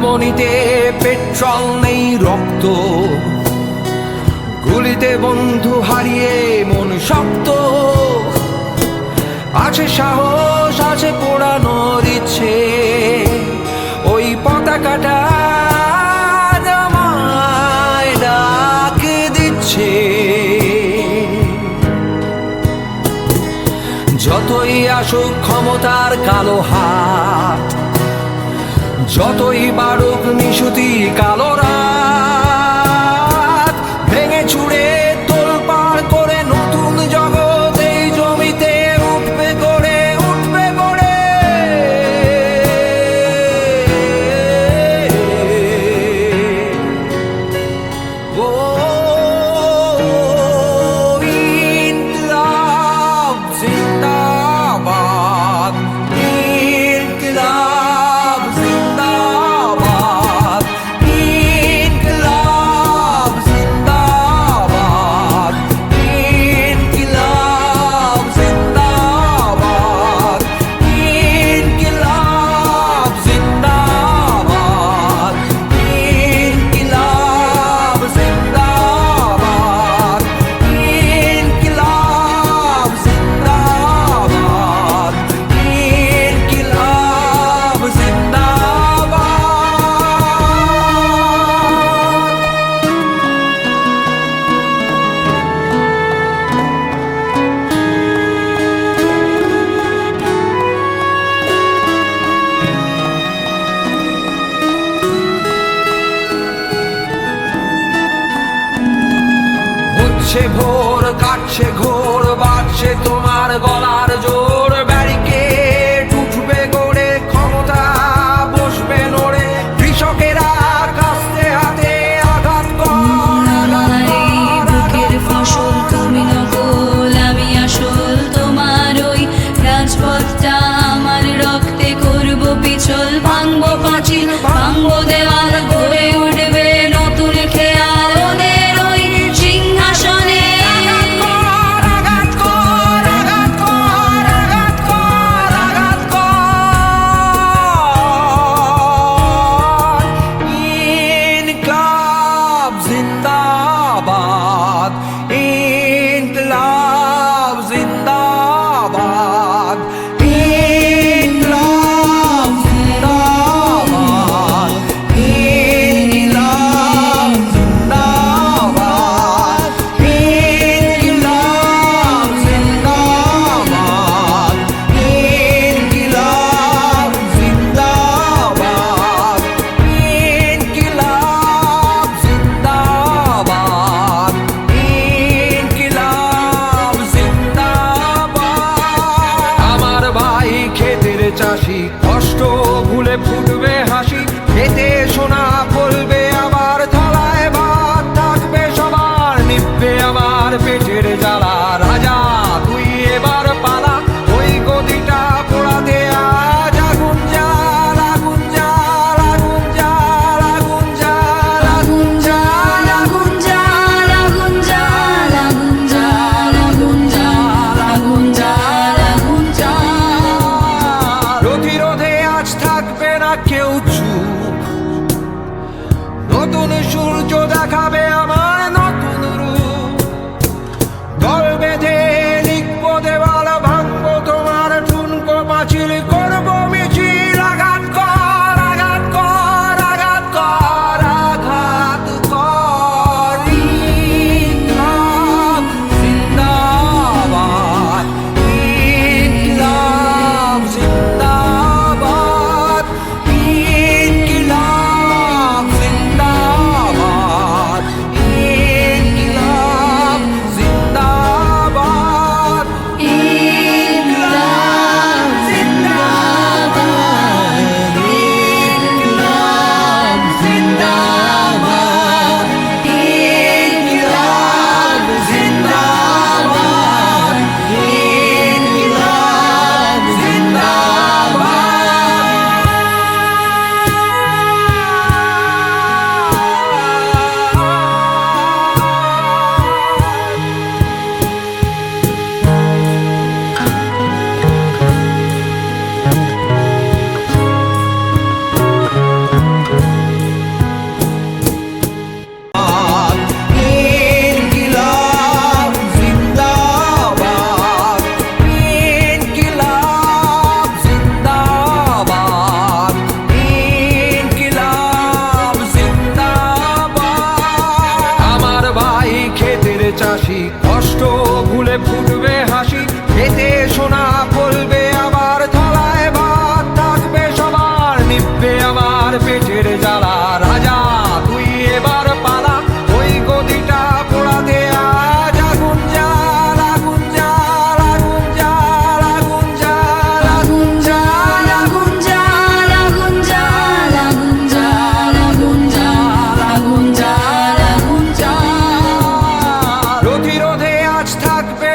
ধমনীতে petrol নেই রক্ত। গুলিতে বন্ধু হারিয়ে মন শক্ত। আছে সাহস, আছে পোড়ানোর ইচ্ছে। ওই পতাকাটা দিচ্ছে। যতই আসুক ক্ষমতার কালো হাত যতই বাড়ুক নিশুতি কালো রাত ভেঙে চুড়ে তোলপাড় করে নতুন জগৎ এই জমিতে উঠবে করে উঠবে করে ও হচ্ছে ভোর কাটছে ঘোর বাড়ছে তোমার গলার জোর। ব্যারিকেড উঠবে গড়ে ক্ষমতা বসবে নড়ে। কৃষকেরা কাস্তে হাতে আঘাত বুকের ফসল। তুমি নকল আমি আসল তোমার ওই রাজপথটা চাষি, কষ্ট ভুলে ফুটবে হাসি, খেতে সোনা বলবে আবার, থালায় ভাত থাকবে সবার, নিবে আমার পেটের জ্বালা চেয়ে উৎসুক। নতুন সূর্য দেখাবে আমার চাষি, কষ্ট ভুলে ফুটবে হাসি, খেতে সোনা বলবে আবার থলায় ভাত থাকবে সবার নিবে আমার পেটের যা